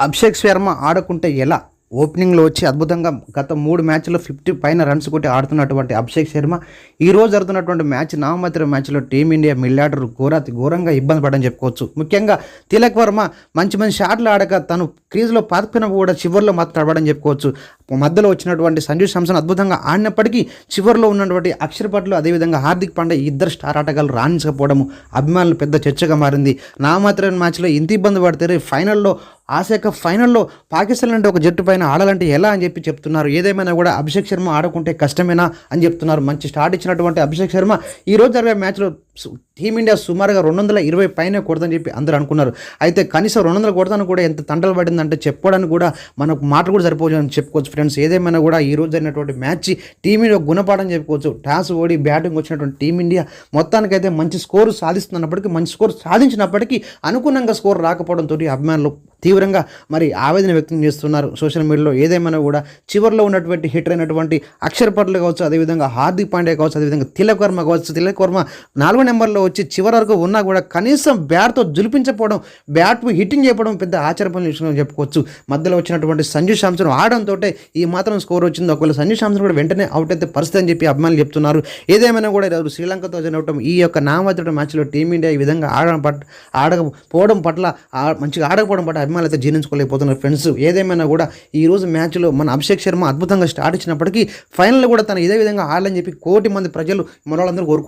అభిషేక్ శర్మ ఆడకుంటే ఎలా? ఓపెనింగ్లో వచ్చి అద్భుతంగా గత మూడు మ్యాచ్లో ఫిఫ్టీ పైన రన్స్ కొట్టి ఆడుతున్నటువంటి అభిషేక్ శర్మ ఈ రోజు జరుగుతున్నటువంటి మ్యాచ్ నామమాత్ర మ్యాచ్లో టీమిండియా మిల్లాడర్ ఘోర ఘోరంగా ఇబ్బంది పడని చెప్పుకోవచ్చు. ముఖ్యంగా తిలక్ వర్మ మంచి మంచి షాట్లు ఆడక తను క్రీజ్లో పాతుకున్న కూడా చివరిలో మాత్రం ఆడని చెప్పుకోవచ్చు. మధ్యలో వచ్చినటువంటి సంజు శాంసన్ అద్భుతంగా ఆడినప్పటికీ చివరిలో ఉన్నటువంటి అక్షర్ పట్లు అదేవిధంగా హార్దిక్ పాండే ఇద్దరు స్టార్ ఆటగాళ్ళు రాణించకపోవడము అభిమానులు పెద్ద చర్చగా మారింది. నామాత్ర మ్యాచ్లో ఇంత ఇబ్బంది పడితే ఫైనల్లో ఆసియా ఫైనల్లో పాకిస్తాన్ అంటే ఒక జట్టు పైన ఆడాలంటే ఎలా అని చెప్పి చెప్తున్నారు. ఏదేమైనా కూడా అభిషేక్ శర్మ ఆడుకుంటే కష్టమేనా అని చెప్తున్నారు. మంచి స్టార్ట్ ఇచ్చినటువంటి అభిషేక్ శర్మ ఈ రోజు జరిగే మ్యాచ్లో టీమిండియా సుమారుగా రెండు వందల ఇరవై పైన కొడదని చెప్పి అందరూ అనుకున్నారు. అయితే కనీసం రెండు వందల కొడతాను కూడా ఎంత తంటలు పడిందంటే చెప్పుకోవడానికి కూడా మనకు మాటలు కూడా సరిపోవచ్చు అని చెప్పుకోవచ్చు ఫ్రెండ్స్. ఏదేమైనా కూడా ఈ రోజు జరిగినటువంటి మ్యాచ్ టీమిండియా గుణపాఠం చెప్పుకోవచ్చు. టాస్ ఓడి బ్యాటింగ్ వచ్చినటువంటి టీమిండియా మొత్తానికైతే మంచి స్కోరు సాధిస్తున్నప్పటికీ మంచి స్కోర్ సాధించినప్పటికీ అనుకున్నంగా స్కోర్ రాకపోవడంతో అభిమానులు తీవ్రంగా మరి ఆవేదన వ్యక్తం చేస్తున్నారు. సోషల్ మీడియాలో ఏదేమైనా కూడా చివరిలో ఉన్నటువంటి హిట్ అయినటువంటి అక్షర్ పట్ల కావచ్చు అదేవిధంగా హార్దిక్ పాండే కావచ్చు అదేవిధంగా తిలక్ వర్మ కావచ్చు తిలక్ వర్మ నాలుగో నెంబర్లో వచ్చి చివరి వరకు ఉన్నా కూడా కనీసం బ్యాట్తో జులిపించకపోవడం బ్యాట్ హిట్టింగ్ చేయడం పెద్ద ఆశ్చర్యపడిన విషయం చెప్పుకోవచ్చు. మధ్యలో వచ్చినటువంటి సంజు శాంసన్ ఆడడంతో ఈ మాత్రం స్కోర్ వచ్చింది. ఒకవేళ సంజు శాంసన్ కూడా వెంటనే అవుట్ అయితే పరిస్థితి అని చెప్పి అభిమానులు చెప్తున్నారు. ఏదేమైనా కూడా ఈరోజు శ్రీలంకతో జరిగినటువంటి ఈ యొక్క నామమాత్ర మ్యాచ్లో టీమిండియా ఈ విధంగా ఆడడం పట్ల ఆడకపోవడం పట్ల మంచిగా ఆడకపోవడం పట్ల అభిమానులు అయితే జీర్ణించుకోలేకపోతున్నారు ఫ్రెండ్స్ ఏదేమైనా కూడా ఈ రోజు మ్యాచ్లో మన అభిషేక్ శర్మ అద్భుతంగా స్టార్ట్ ఇచ్చినప్పటికీ ఫైనల్ కూడా తను ఇదే విధంగా ఆడాలని చెప్పి కోటి మంది ప్రజలు మన కోరుకుంటారు